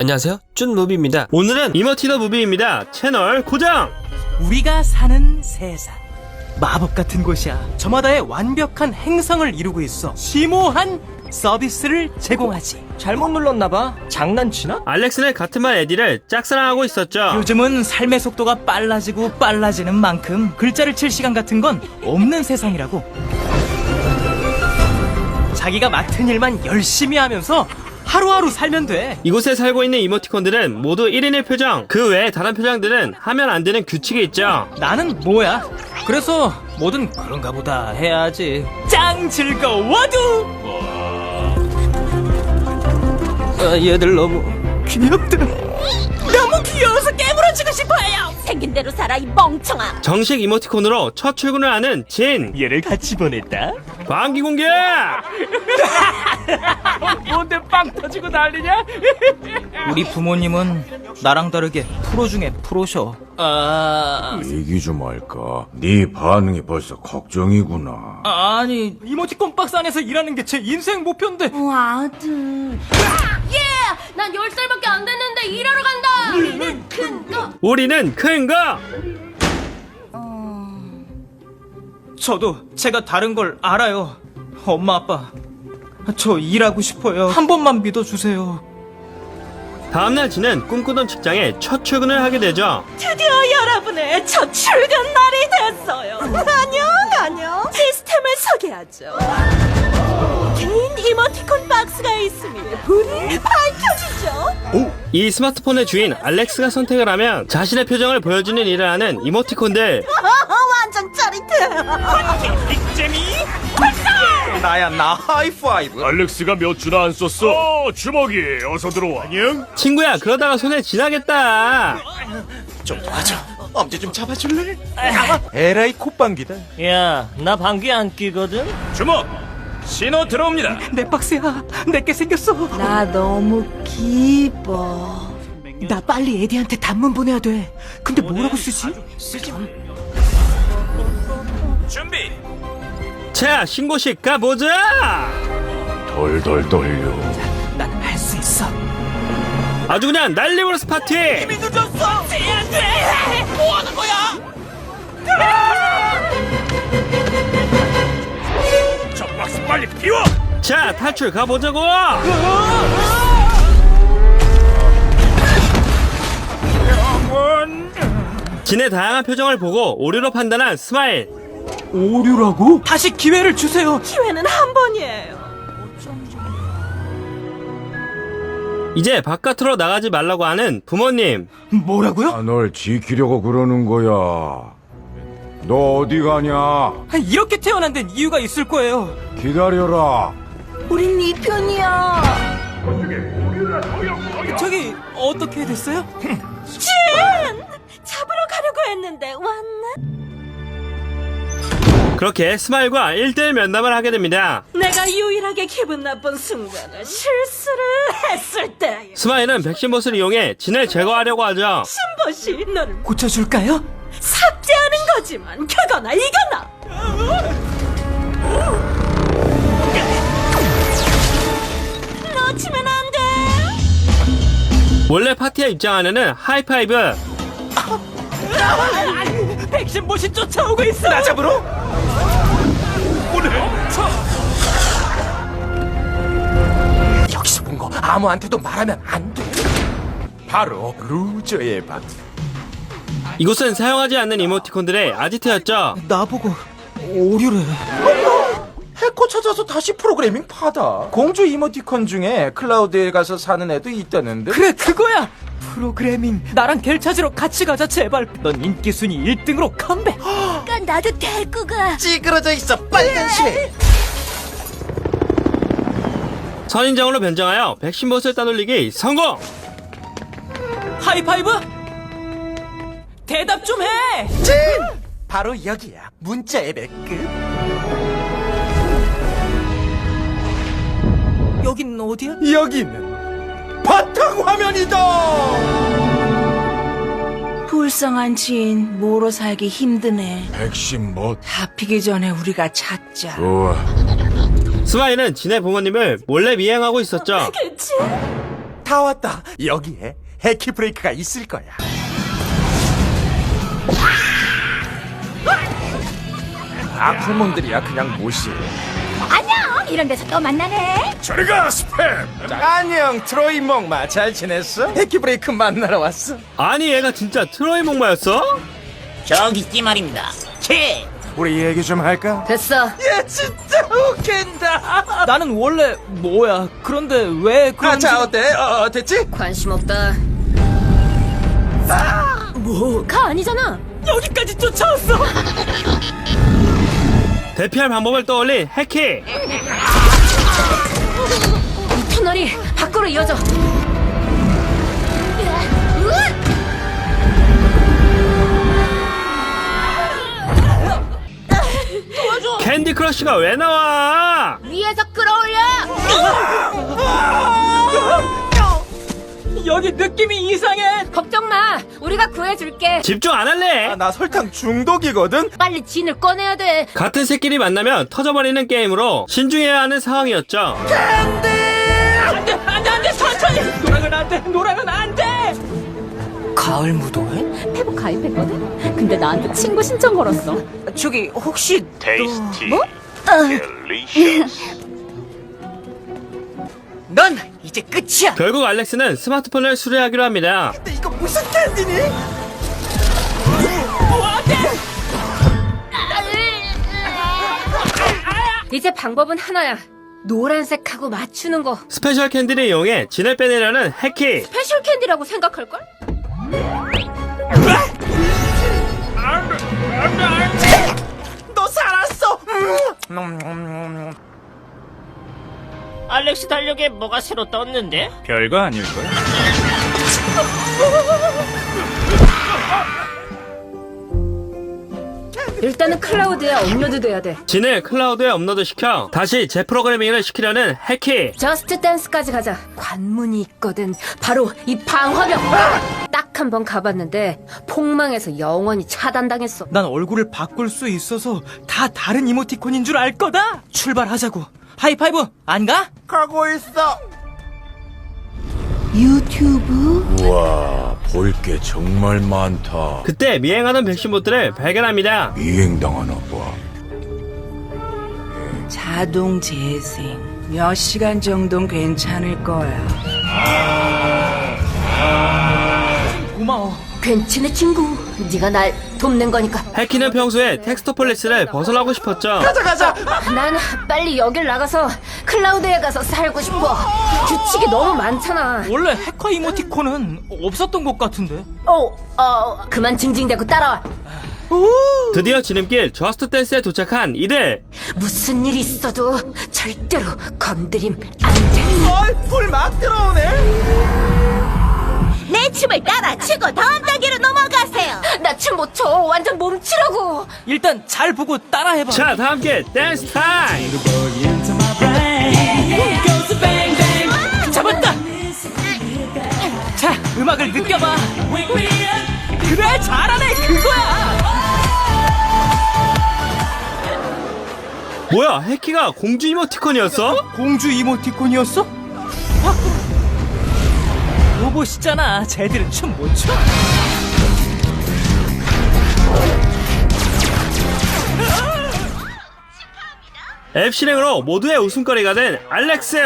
안녕하세요 쭌무비입니다 오늘은 이머티더 무비입니다. 채널 고정! 우리가 사는 세상 마법 같은 곳이야 저마다의 완벽한 행성을 이루고 있어 심오한 서비스를 제공하지 잘못 눌렀나봐. 장난치나? 알렉스는 같은 반 에디를 짝사랑하고 있었죠. 요즘은 삶의 속도가 빨라지고 빨라지는 만큼 글자를 칠 시간 같은 건 없는 세상이라고 자기가 맡은 일만 열심히 하면서 하루하루 살면 돼. 이곳에 살고 있는 이모티콘들은 모두 1인의 표정, 그 외에 다른 표정들은 하면 안 되는 규칙이 있죠. 나는 뭐야? 그래서 뭐든 그런가 보다 해야지. 짱 즐거워도 아, 얘들 너무 귀엽다. 너무 귀여워서 깨물어주고 싶어요 생긴 대로 살아 이 멍청아 정식 이모티콘으로 첫 출근을 하는 진! 얘를 같이 보냈다 방기 공개! 뭔데 빵 터지고 난리냐? 우리 부모님은 나랑 다르게 프로 중에 프로셔. 아, 얘기 좀 할까? 네 반응이 벌써 걱정이구나. 아니 이모티콘 박스 안에서 일하는 게 제 인생 목표인데. 어, 아들 예! 난 10살밖에 안 됐는데 일하러 간다 우리는 큰 거 우리는 큰 거! 저도 제가 다른 걸 알아요. 엄마 아빠, 저 일하고 싶어요. 한 번만 믿어주세요. 다음날 진은 꿈꾸던 직장에 첫 출근을 하게 되죠. 드디어 여러분의 첫 출근 날이 됐어요. 안녕 안녕. 시스템을 소개하죠. 개인 이모티콘 박스가 있으면 불이 밝혀지죠. 이 스마트폰의 주인 알렉스가 선택을 하면 자신의 표정을 보여주는 일을 하는 이모티콘들. 완전 짜릿해 나야 나 하이파이브. 알렉스가 몇 주나 안 썼어? 어, 주먹이 어서 들어와. 안녕. 친구야, 그러다가 손에 지나겠다. 좀 도와줘. 엄지 좀 잡아줄래? 에라이 콧방귀다. 야, 나 방귀 안 끼거든. 주먹. 신호 들어옵니다. 내 박스야, 내게 생겼어. 나 너무 기뻐 나 빨리 에디한테 단문 보내야 돼. 근데 뭐라고 쓰지? 준비. 자, 신고식 가보자! 덜덜 떨려. 난할수 있어. 아주 그냥 난리브러스 파티! 저 박스 빨리 비워. 자, 탈출 가보자고! 진의 다양한 표정을 보고 오류로 판단한 스마일. 오류라고? 다시 기회를 주세요. 기회는 한 번이에요 이제 바깥으로 나가지 말라고 하는 부모님. 뭐라고요? 아, 널 지키려고 그러는 거야. 너 어디 가냐? 이렇게 태어난 데는 이유가 있을 거예요. 기다려라. 우린 네 편이야 저기 어떻게 됐어요? 진! 잡으러 가려고 했는데 왔네 그렇게 스마일과 1대1 면담을 하게 됩니다. 내가 유일하게 기분 나쁜 순간을 실수를 했을 때 스마일은 백신봇을 이용해 진을 제거하려고 하죠. 신보씨 너를 고쳐줄까요? 삭제하는 거지만 그거나 이거나 놓치면 안 돼 원래 파티에 입장하는 하이파이브. 백신 보시 쫓아오고 있어. 나 잡으러? 여기서 본 거 아무한테도 말하면 안 돼. 바로 루저의 박. 이곳은 사용하지 않는 이모티콘들의 아지트였죠. 나보고 오류래. 해커 찾아서 다시 프로그래밍 파다. 공주 이모티콘 중에 클라우드에 가서 사는 애도 있다는데. 그래 그거야. 프로그래밍 나랑 겔 찾으러 같이 가자 제발. 넌 인기 순위 1등으로 컴백. 그러니까 나도 데리고 가 찌그러져 있어 빨간색. 선인장으로 변장하여 백신봇을 따돌리기 성공! 하이파이브. 대답 좀 해. 찐! 바로 여기야. 문자의 백급. 여긴 어디야? 여기는 바탕화면이다. 불쌍한 지인 모로 살기 힘드네. 백신 못. 잡히기 전에 우리가 찾자. 좋아. 스마일은 진의 부모님을 몰래 미행하고 있었죠. 그치? 다 왔다. 여기에 해키 브레이크가 있을 거야. 악플몬들이야 그냥 무시. 이런 데서 또 만나네. 저리가 스팸. 안녕 트로이 목마 잘 지냈어? 해키 브레이크 만나러 왔어. 아니 얘가 진짜 트로이 목마였어? 저기 있지 말입니다. 치! 우리 얘기 좀 할까? 됐어. 얘 진짜 웃긴다. 나는 원래 뭐야? 그런데 왜 그런? 아, 자 어때? 어, 됐지? 관심 없다. 뭐? 가 아니잖아. 여기까지 쫓아왔어. 대피할 방법을 떠올린 해키 터널이 밖으로 이어져. 캔디 크러쉬가 왜 나와? 위에서 끌어올려. 여기 느낌이 이상해. 걱정 마. 우리가 구해줄게. 집중 안 할래? 아, 나 설탕 중독이거든. 빨리 진을 꺼내야 돼. 같은 새끼리 만나면 터져버리는 게임으로 신중해야 하는 상황이었죠. 안돼 안돼 안돼 천천히. 노랑은 안돼 노랑은 안돼. 가을 무도회? 페북 가입했거든. 근데 나한테 친구 신청 걸었어. 저기 혹시 테이스티. 뭐? 델리셔스. 넌 이제 끝이야. 결국 알렉스는 스마트폰을 수리하기로 합니다. 이거 무슨 캔디니? 이제 방법은 하나야. 노란색하고 맞추는 거. 스페셜 캔디를 이용해 진을 빼내려는 해키. 스페셜 캔디라고 생각할걸? 너 살았어. 알렉스 달력에 뭐가 새로 떴는데? 별거 아닐걸? 일단은 클라우드에 업로드 돼야 돼. 진을 클라우드에 업로드 시켜 다시 재프로그래밍을 시키려는 해키. 저스트 댄스까지 가자. 관문이 있거든. 바로 이 방화벽. 딱 한 번 가봤는데 폭망해서 영원히 차단당했어. 난 얼굴을 바꿀 수 있어서 다 다른 이모티콘인 줄 알 거다. 출발하자고. 하이파이브 안 가? 가고 있어. 우와, 볼 게 정말 많다. 그때 미행하던 백신봇들을 발견합니다. 미행당하나 봐. 자동 재생. 몇 시간 정도는 괜찮을 거야. 고마워. 괜찮네 친구. 네가 날 돕는 거니까. 해키는 평소에 텍스토폴리스를 벗어나고 싶었죠. 가자 가자. 난 빨리 여길 나가서 클라우드에 가서 살고 싶어. 규칙이 너무 많잖아. 원래 해커 이모티콘은 없었던 것 같은데. 어, 어, 그만 징징대고 따라와. 드디어 지름길 저스트 댄스에 도착한 이들. 무슨 일 있어도 절대로 건드림 안 돼. 어이 불막 들어오네. 내 춤을 따라 추고 다음 단계로 넘어가세요. 나 춤 못 춰. 완전 몸치라고. 일단 잘 보고 따라해봐. 자, 다 함께 댄스 타임. 잡았다. 자, 음악을 느껴봐. 그래, 잘하네. 그거야. 뭐야, 해키가 공주 이모티콘이었어? 공주 이모티콘이었어? 아, 로봇이잖아. 쟤들은 춤 못 춰. 앱 실행으로 모두의 웃음거리가 된 알렉스.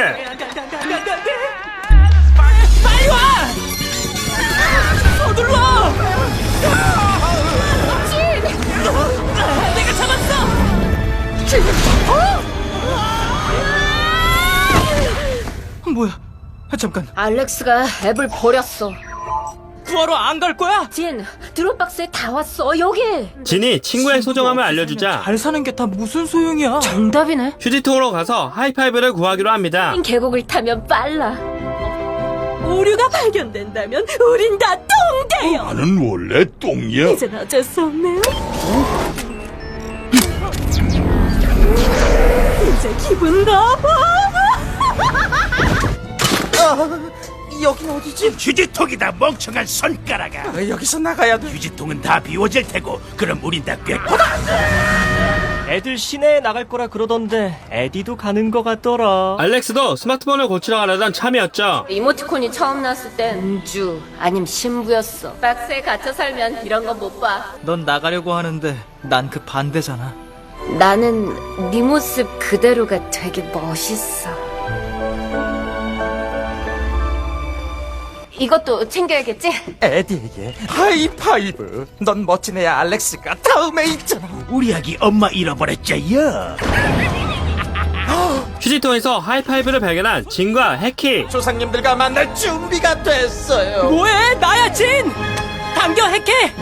빨리 와! 서둘러! 내가 잡았어! 어? 뭐야? 아, 잠깐. 알렉스가 앱을 버렸어. 구하러 안 갈 거야? 진, 드롭박스에 다 왔어. 여기. 진이 친구의 소중함을 알려주자 잘 사는 게 다 무슨 소용이야? 정답이네. 휴지통으로 가서 하이파이브를 구하기로 합니다. 계곡을 타면 빨라. 오류가 발견된다면 우린 다 똥돼요. 나는 원래 똥이야. 이젠 어쩔 수 없네요. 이제 기분 나빠. 여긴 어디지? 휴지통이다 멍청한 손가락아. 아, 여기서 나가야 돼. 휴지통은 다 비워질 테고 그럼 우린 다 꿰꼬다. 애들 시내에 나갈 거라 그러던데 에디도 가는 거 같더라. 알렉스도 스마트폰을 고치러 가려던 참이었죠. 이모티콘이 처음 나왔을 땐 음주 아님 신부였어. 박스에 갇혀 살면 이런 건 못 봐. 넌 나가려고 하는데 난 그 반대잖아. 나는 네 모습 그대로가 되게 멋있어. 이것도 챙겨야겠지? 에디에게 하이파이브. 넌 멋진 애야 알렉스가 다음에 있잖아. 우리 아기 엄마 잃어버렸죠요. 휴지통에서 하이파이브를 발견한 진과 해키. 조상님들과 만날 준비가 됐어요. 뭐해? 나야 진! 당겨 핵해!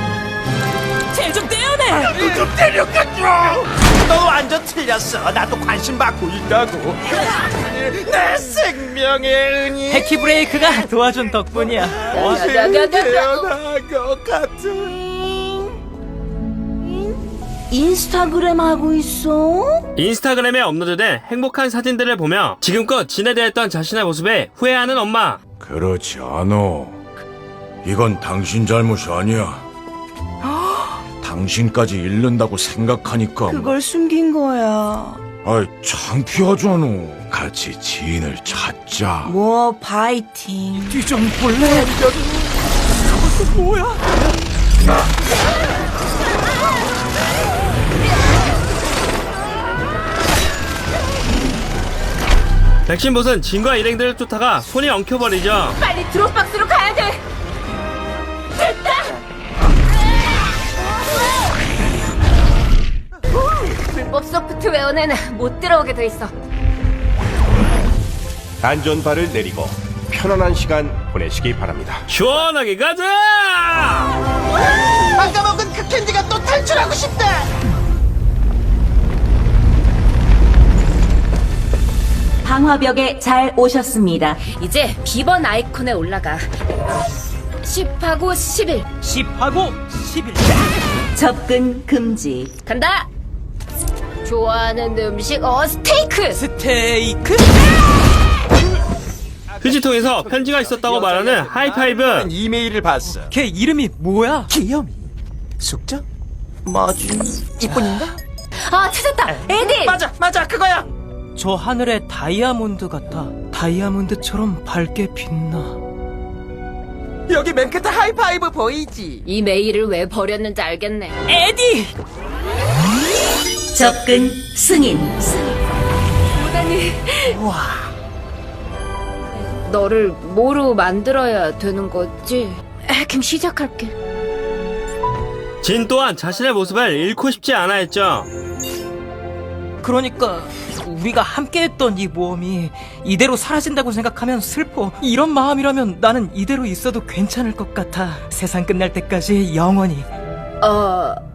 쟤좀 떼어내! 좀 데려가줘. 너 완전 틀렸어. 나도 관심 받고 있다고. 내 생명의 은이 해키 브레이크가 도와준 덕분이야. 태어난 것 같은. 인스타그램 하고 있어? 인스타그램에 업로드된 행복한 사진들을 보며 지금껏 진에 대했던 자신의 모습에 후회하는 엄마. 그렇지 않아. 이건 당신 잘못이 아니야. 당신까지 잃는다고 생각하니까. 그걸 숨긴 거야. 아이, 창피하잖아. 같이 지인을 찾자. 뭐 파이팅. 뒤좀 볼래? 그것도 뭐야? 백신봇은 진과 일행들을 쫓다가 손이 엉켜버리죠. 빨리 드롭박스로 가야 돼. 불법 소프트웨어는 못 들어오게 돼 있어. 안전바를 내리고 편안한 시간 보내시기 바랍니다. 시원하게 가자! 아까 먹은 그 캔디가 또 탈출하고 싶다. 방화벽에 잘 오셨습니다. 이제 비번 아이콘에 올라가. 10하고 11. 10하고 11. 접근 금지. 간다. 좋아하는 음식 어 스테이크. 스테이크? 휴지통에서 편지가 있었다고 말하는 하이파이브. 이메일을 봤어. 걔 이름이 뭐야? 귀염이. 숙적? 뭐지? 이쁜인가? 아 찾았다. 에디. 맞아, 맞아, 그거야. 저 하늘의 다이아몬드 같아. 다이아몬드처럼 밝게 빛나. 여기 맨 끝에 하이파이브 보이지? 이 메일을 왜 버렸는지 알겠네. 에디! 접근 승인. 보다니. 너를 뭐로 만들어야 되는 거지? 에, 그럼 시작할게. 진 또한 자신의 모습을 잃고 싶지 않아 했죠. 그러니까 우리가 함께했던 이 모험이 이대로 사라진다고 생각하면 슬퍼. 이런 마음이라면 나는 이대로 있어도 괜찮을 것 같아. 세상 끝날 때까지 영원히. 어,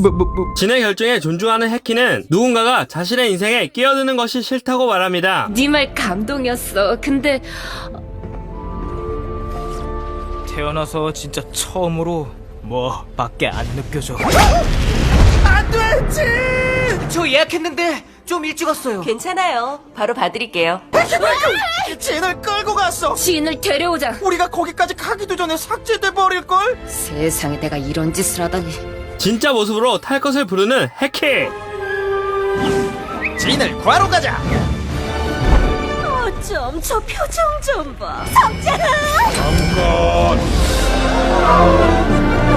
뭐, 뭐, 뭐. 진의 결정에 존중하는 해키는 누군가가 자신의 인생에 끼어드는 것이 싫다고 말합니다. 네 말 감동이었어. 근데 태어나서 진짜 처음으로 뭐 밖에 안 느껴져. 안 되지! 저 예약했는데 좀 일찍 왔어요. 괜찮아요. 바로 봐드릴게요. 진을 끌고 갔어. 지인을 데려오자. 우리가 거기까지 가기도 전에 삭제돼 버릴 걸? 세상에 내가 이런 짓을 하다니. 진짜 모습으로 탈 것을 부르는 해키. 진을 구하러 가자. 어쩜 저 표정 좀 봐.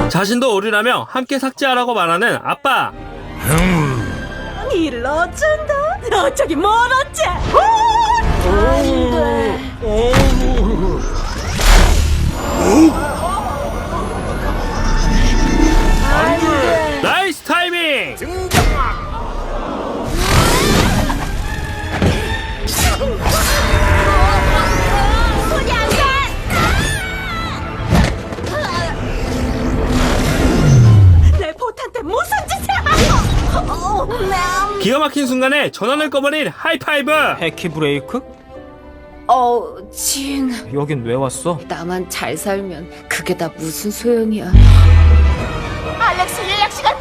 자신도 오류라며 함께 삭제하라고 말하는 아빠. 일을 어쩐다. 어쩌기 멀었지. 나 순간에 전원을 꺼버린 하이파이브! 해키 브레이크? 어, 진. 여긴 왜 왔어? 나만 잘 살면 그게 다 무슨 소용이야. 알렉스 예약 시간.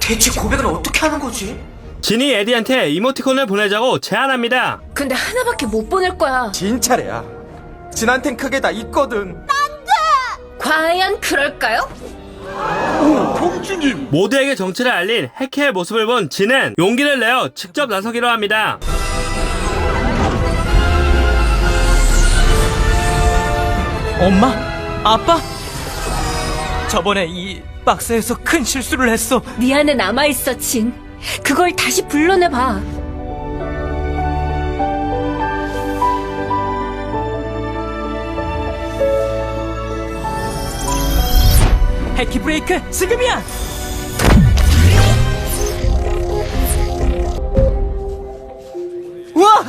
대체 고백은 어떻게 하는 거지? 진이 에디한테 이모티콘을 보내자고 제안합니다. 근데 하나밖에 못 보낼 거야. 진 차례야. 진한텐 크게 다 있거든. 과연 그럴까요? 모두에게 정체를 알린 해케의 모습을 본 진은 용기를 내어 직접 나서기로 합니다. 엄마? 아빠? 저번에 이 박스에서 큰 실수를 했어. 네 안에 남아있어, 진. 그걸 다시 불러내봐. 해키 브레이크 지금이야! 우와!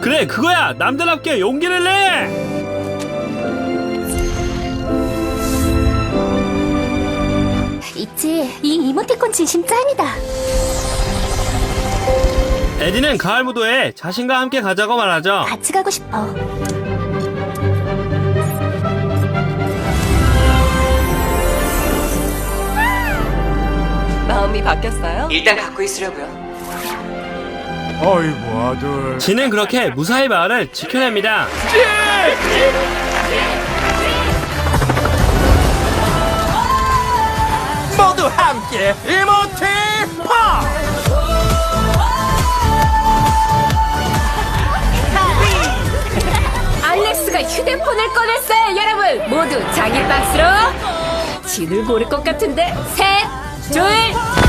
그래 그거야 남자답게 용기를 내! 있지. 이 이모티콘 진심 짱이다. 에디는 가을 무도에 자신과 함께 가자고 말하죠. 같이 가고 싶어. 마음이 바뀌었어요? 일단 갖고 있으려고요. 아이고 아들 진은 그렇게 무사히 마을을 지켜냅니다. 모두 함께 이모티 파! 알렉스가 휴대폰을 꺼냈어요, 여러분. 모두 자기 박스로 진을 고를 것 같은데 셋, 둘,